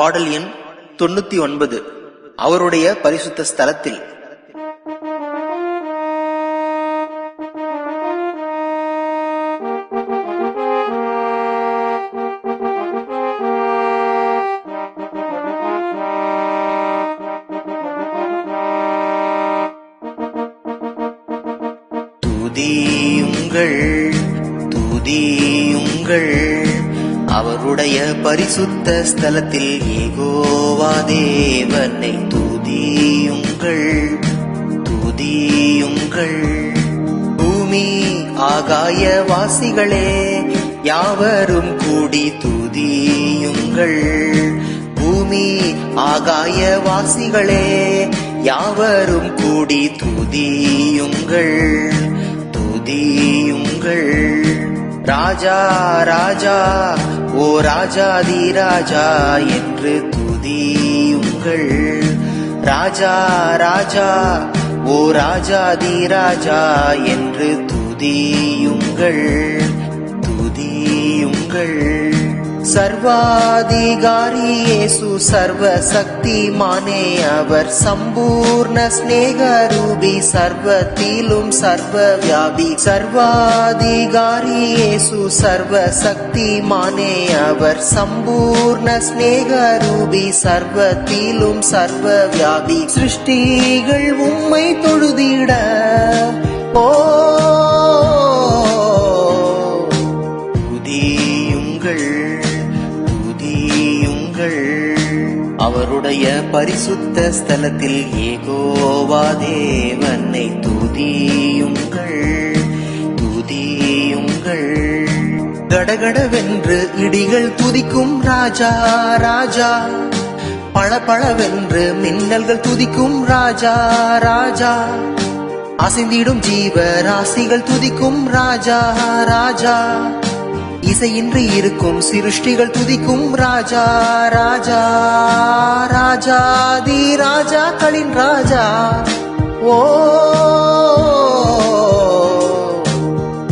பாடல் எண் தொண்ணூத்தி ஒன்பது. அவருடைய பரிசுத்த ஸ்தலத்தில். துதியுங்கள் துதியுங்கள் அவருடைய பரிசுத்த ஸ்தலத்தில் ஏகோவா தேவனை துதியுங்கள் துதியுங்கள். பூமி ஆகாய வாசிகளே யாவரும் கூடி துதியுங்கள். பூமி ஆகாய வாசிகளே யாவரும் கூடி துதியுங்கள் துதியுங்கள். ராஜா ராஜா ஓ ராஜாதி ராஜா என்று துதியுங்கள் ராஜா ராஜா ஓ ராஜாதி ராஜா என்று துதியுங்கள் துதியுங்கள் சர்வாதிகாரி இயேசு சர்வ சக்திமானே அவர் சம்பூர்ண ஸ்நேகரூபி சர்வத்திலும் சர்வ வியாபி சர்வாதிகாரி இயேசு சர்வ சக்திமானே அவர் சம்பூர்ண ஸ்நேகரூபி சர்வத்திலும் சர்வ வியாபி சிருஷ்டிகள் உம்மை தொழுதிட ஓ துதியுங்கள் துதியுங்கள் அவருடைய பரிசுத்த ஸ்தலத்தில் ஏகோவா தேவனை துதியுங்கள் துதியுங்கள். கடகடவென்று இடிகள் துதிக்கும் ராஜா ராஜா. பளபளவென்று மின்னல்கள் துதிக்கும் ராஜா ராஜா. அசைந்திடும் ஜீவ ராசிகள் துதிக்கும் ராஜா ராஜா. இசையின்றி இருக்கும் சிருஷ்டிகள் துதிக்கும் ராஜா ராஜா ராஜாதி ராஜாக்களின் ராஜா ஓ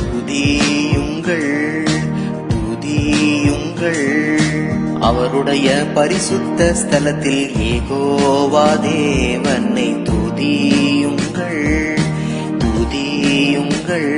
துதியுங்கள் துதியுங்கள் அவருடைய பரிசுத்த ஸ்தலத்தில் ஏகோவா தேவனை துதியுங்கள் துதியுங்கள்.